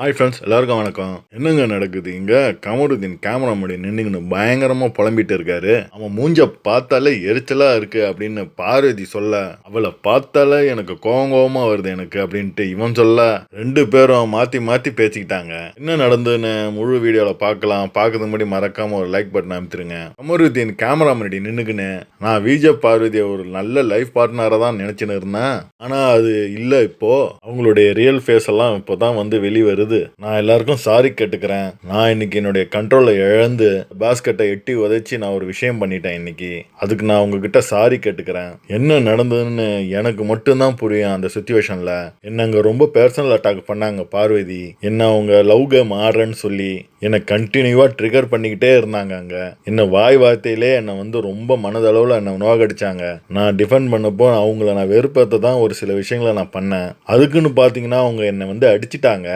Hi friends எல்லாருக்கும் வணக்கம். என்னங்க நடக்குது? இங்கே கமருதீன் கேமரா முடி நின்றுங்கன்னு பயங்கரமாக புலம்பிட்டு இருக்காரு. அவன் மூஞ்ச பார்த்தாலே எரிச்சலாக இருக்கு அப்படின்னு பார்வதி சொல்ல அவளை பார்த்தாலே எனக்கு கோவம் கோபமாக வருது எனக்கு அப்படின்ட்டு இவன் சொல்ல ரெண்டு பேரும் மாற்றி மாற்றி பேசிக்கிட்டாங்க. என்ன நடந்ததுன்னு முழு வீடியோவில் பார்க்கலாம். பார்க்கறதுக்கு முன்னாடி மறக்காமல் ஒரு லைக் பட்டன் அமைச்சிருங்க கமருதீன் கேமரா முன்னாடி நின்றுக்குன்னு நான் விஜய் பார்வதியை ஒரு நல்ல லைஃப் பார்ட்னராக தான் நினச்சின்னு இருந்தேன். ஆனால் அது இல்லை இப்போது அவங்களுடைய ரியல் ஃபேஸ் எல்லாம் இப்போ தான் வந்து வெளிவருது நான் எல்லாருக்கும் சாரி கேட்டுக்கிறேன். நான் இன்னைக்கு என்னுடைய கண்ட்ரோலை இழந்து பாஸ்கெட்டை எட்டி உதைச்சி நான் ஒரு விஷயம் பண்ணிட்டேன் இன்னைக்கு. அதுக்கு நான் உங்ககிட்ட சாரி கேட்டுக்கிறேன். என்ன நடந்ததுன்னு எனக்கு மட்டும்தான் புரியும் அந்த சுச்சுவேஷனில் என்ன அங்கே ரொம்ப பர்சனல் அட்டாக் பண்ணாங்க பார்வதி. என்ன அவங்க லவ் கேம் ஆடுறேன்னு சொல்லி என்னை கண்டினியூவாக ட்ரிகர் பண்ணிக்கிட்டே இருந்தாங்க அங்கே. என்னை வாய் வார்த்தையிலே என்னை வந்து ரொம்ப மனதளவில் என்னை நோகடிச்சாங்க நான் டிஃபெண்ட் பண்ணப்போ அவங்கள நான் வெறுப்பத்தை தான் ஒரு சில விஷயங்களை நான் பண்ணேன். அதுக்குன்னு பார்த்தீங்கன்னா அவங்க என்னை வந்து அடிச்சிட்டாங்க.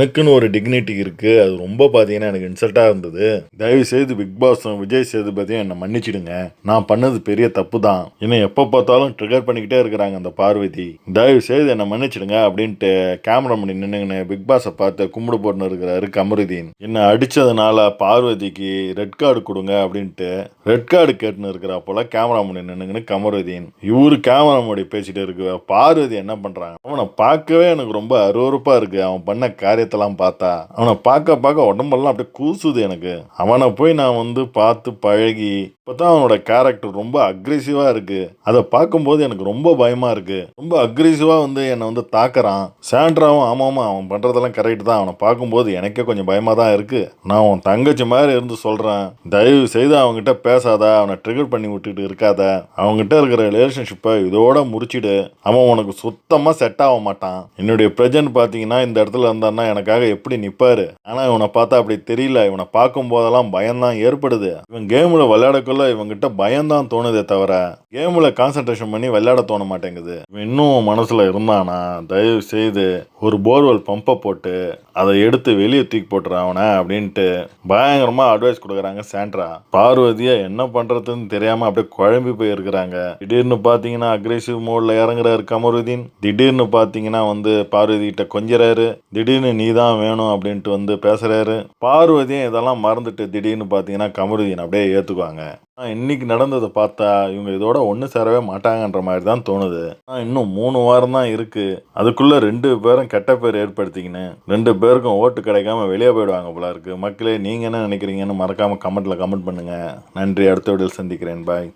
எனக்குன்னு ஒரு டிக்னிட்டி இருக்குது அது ரொம்ப பார்த்தீங்கன்னா எனக்கு இன்சல்ட்டாக இருந்தது. தயவு செய்து பிக் பாஸும் விஜய் சேதுபதியும் என்னை மன்னிச்சிடுங்க. நான் பண்ணது பெரிய தப்பு தான் என்னை எப்போ பார்த்தாலும் ட்ரிகர் பண்ணிக்கிட்டே இருக்கிறாங்க அந்த பார்வதி. தயவு செய்து என்னை மன்னிச்சிடுங்க அப்படின்ட்டு கேமரா பண்ணி நின்னுங்கன்னு பிக் பாஸை பார்த்து கும்பிடு போட்டுன்னு இருக்கிறாரு கமருதீன் என்னை அடித்ததுனால பார்வதிக்கு ரெட் கார்டு கொடுங்க அப்படின்ட்டு ரெட் கார்டு கேட்டுன்னு இருக்கிறா போல கேமரா முடி நின்னுங்கன்னு கமருதீன் இவரு கேமரா முடி பேசிட்டு இருக்கு. பார்வதி என்ன பண்ணுறாங்க அவனை பார்க்கவே எனக்கு ரொம்ப அருவறுப்பாக இருக்குது அவன் பண்ண காரியத்தை காரியத்தெல்லாம் பார்த்தா அவனை பார்க்க பார்க்க உடம்பெல்லாம் அப்படியே கூசுது எனக்கு. அவனை போய் நான் வந்து பார்த்து பழகி இப்போதான் அவனோட கேரக்டர் ரொம்ப அக்ரெசிவாக இருக்கு. அதை பார்க்கும்போது எனக்கு ரொம்ப பயமாக இருக்கு. ரொம்ப அக்ரெசிவாக வந்து என்னை வந்து தாக்குறான். சாண்ட்ராவும் ஆமாமா அவன் பண்ணுறதெல்லாம் கரெக்ட் தான். அவனை பார்க்கும்போது எனக்கே கொஞ்சம் பயமாக தான் இருக்கு. நான் உன் தங்கச்சி மாதிரி இருந்து சொல்கிறேன் தயவு செய்து அவன்கிட்ட பேசாத. அவனை ட்ரிகர் பண்ணி விட்டுட்டு இருக்காத. அவன்கிட்ட இருக்கிற ரிலேஷன்ஷிப்பை இதோட முடிச்சிடு. அவன் உனக்கு சுத்தமாக செட் ஆக மாட்டான். என்னுடைய பிரஜன் பார்த்தீங்கன்னா இந்த இடத்துல இருந்தான்னா எனக்காக எப்படி நிற்பாரு ஆனால் இவனை பார்த்தா அப்படி தெரியல. இவனை பார்க்கும் போதெல்லாம் பயம்தான் ஏற்படுது. இவன் கேமில் விளையாடக்குள்ள இவங்கிட்ட பயம்தான் தோணுதே தவிர கேமில் கான்சன்ட்ரேஷன் பண்ணி விளையாட தோண மாட்டேங்குது. இவன் இன்னும் மனசுல இருந்தானா? தயவு செய்து ஒரு போர்வெல் பம்பை போட்டு அதை எடுத்து வெளியே தூக்கி போட்டுறான் அவனை அப்படின்ட்டு பயங்கரமாக அட்வைஸ் கொடுக்குறாங்க சாண்ட்ரா. பார்வதியை என்ன பண்றதுன்னு தெரியாம அப்படியே குழம்பி போயிருக்கிறாங்க. திடீர்னு பார்த்தீங்கன்னா அக்ரெசிவ் மோட்ல இறங்குறாரு கமருதீன். திடீர்னு பார்த்தீங்கன்னா வந்து பார்வதி கிட்ட கொஞ்சிறாரு. திடீர்னு நீ தான் வேணும் அப்படின்ட்டு வந்து பேசுகிறாரு பார்வதியும் இதெல்லாம் மறந்துட்டு திடீர்னு பார்த்தீங்கன்னா கமருதீன் அப்படியே ஏற்றுக்குவாங்க இன்னைக்கு நடந்ததை பார்த்தா இவங்க இதோட ஒன்று சேரவே மாட்டாங்கன்ற மாதிரி தான் தோணுது இன்னும் மூணு வாரம் தான் இருக்கு. அதுக்குள்ள ரெண்டு பேரும் கெட்ட பேர் ஏற்படுத்திக்கின்னு ரெண்டு பேருக்கும் ஓட்டு கிடைக்காம வெளியே போயிடுவாங்க போல இருக்கு. மக்களே நீங்க என்ன நினைக்கிறீங்கன்னு மறக்காம கமெண்ட்ல கமெண்ட் பண்ணுங்க. நன்றி அடுத்த வீடியோவில் சந்திக்கிறேன். பாய்